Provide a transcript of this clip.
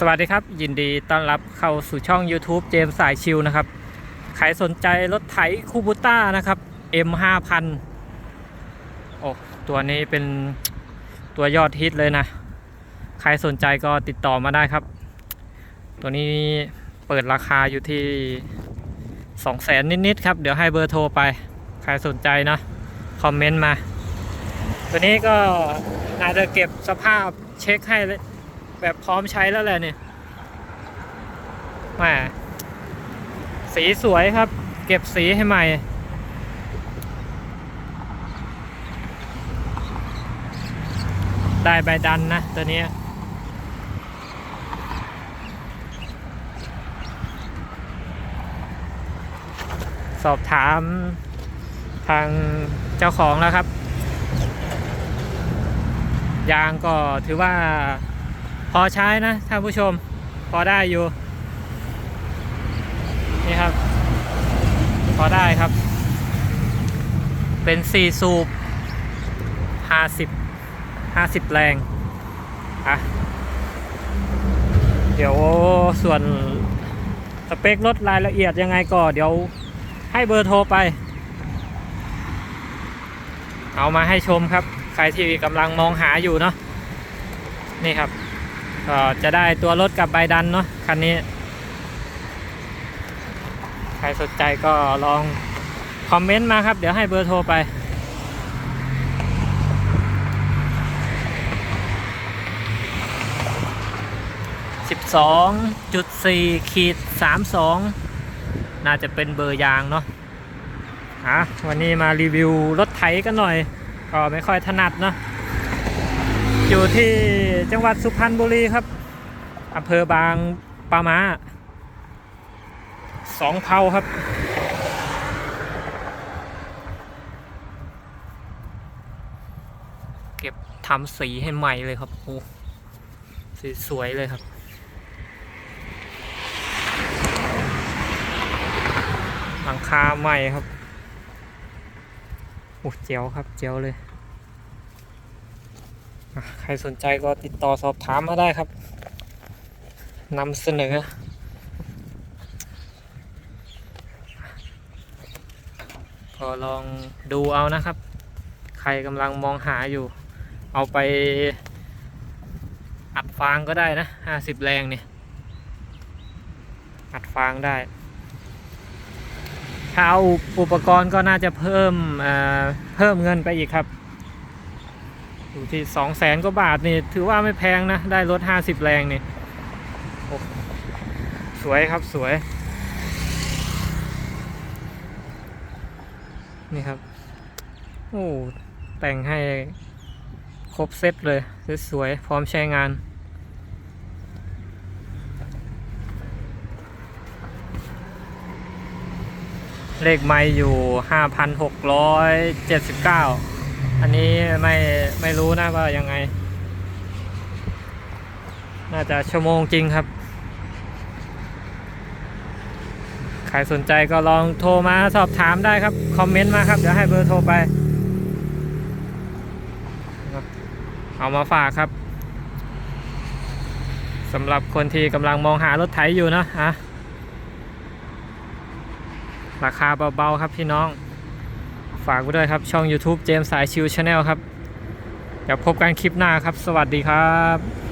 สวัสดีครับ ยินดีต้อนรับเข้าสู่ช่อง YouTube เจมส์สายชิวนะครับ ใครสนใจรถไถคูบูต้านะครับ M 5 0 0 0โอ้ตัวนี้เป็นตัวยอดฮิตเลยนะ ใครสนใจก็ติดต่อมาได้ครับ ตัวนี้เปิดราคาอยู่ที่ 2 0 0แสนนิด ๆ ครับ เดี๋ยวให้เบอร์โทรไป ใครสนใจนะ คอมเมนต์มา ตัวนี้ก็น่าจะเก็บสภาพเช็คให้ แบบพร้อมใช้แล้วแหละเนี่ยแหมสีสวยครับ เก็บสีให้ใหม่ ได้ใบดันนะตัวนี้สอบถามทางเจ้าของแล้วครับ ยางก็ถือว่า พอใช้นะท่านผู้ชม พอได้อยู่ นี่ครับ พอได้ครับ เป็น 4 สูบ 50 50 แรง อะ เดี๋ยวส่วนสเปครถรายละเอียดยังไงก็เดี๋ยวให้เบอร์โทรไป เอามาให้ชมครับ ใครที่กำลังมองหาอยู่เนาะนี่ครับ ก็จะได้ตัวรถกับใบดันเนาะคันนี้ ใครสนใจก็ลองคอมเมนต์มาครับ เดี๋ยวให้เบอร์โทรไป 12.4ขีด32 น่าจะเป็นเบอร์ยางเนาะอะวันนี้มารีวิวรถไถกันหน่อย ก็ไม่ค่อยถนัดเนาะ อยู่ที่จังหวัดสุพรรณบุรีครับอำเภอบางปามาสองเผาครับ เก็บทำสีให้ใหม่เลยครับโอ้สีสวยเลยครับหลังคาใหม่ครับโอ้เจียวครับเจียวเลย ใครสนใจก็ติดต่อสอบถามมาได้ครับนำเสนอ ก็ลองดูเอานะครับ ใครกำลังมองหาอยู่ เอาไปอัดฟางก็ได้นะ50แรงเนี่ย อัดฟางได้ ถ้าเอาอุปกรณ์ก็น่าจะเพิ่มเอ่อเพิ่มเงินไปอีกครับ อยู่ที่สองแสนกว่าบาทนี่ถือว่าไม่แพงนะ ได้รถห้าสิบแรงนี่โอ้สวยครับสวย นี่ครับ โอ้ แต่งให้ครบเซตเลย สวยๆ พร้อมใช้งานเลขไม่อยู่ 5,679 อันนี้ไม่ไม่รู้นะว่ายังไง น่าจะชั่วโมงจริงครับ ใครสนใจก็ลองโทรมาสอบถามได้ครับ คอมเมนต์มาครับ เดี๋ยวให้เบอร์โทรไป เอามาฝากครับสำหรับคนที่กำลังมองหารถไถอยู่นะอะราคาเบาๆครับพี่น้อง ฝากไว้ด้วยครับ ช่อง YouTube เจมสายชิวชาแนลครับเดี๋ยวพบกันคลิปหน้าครับ สวัสดีครับ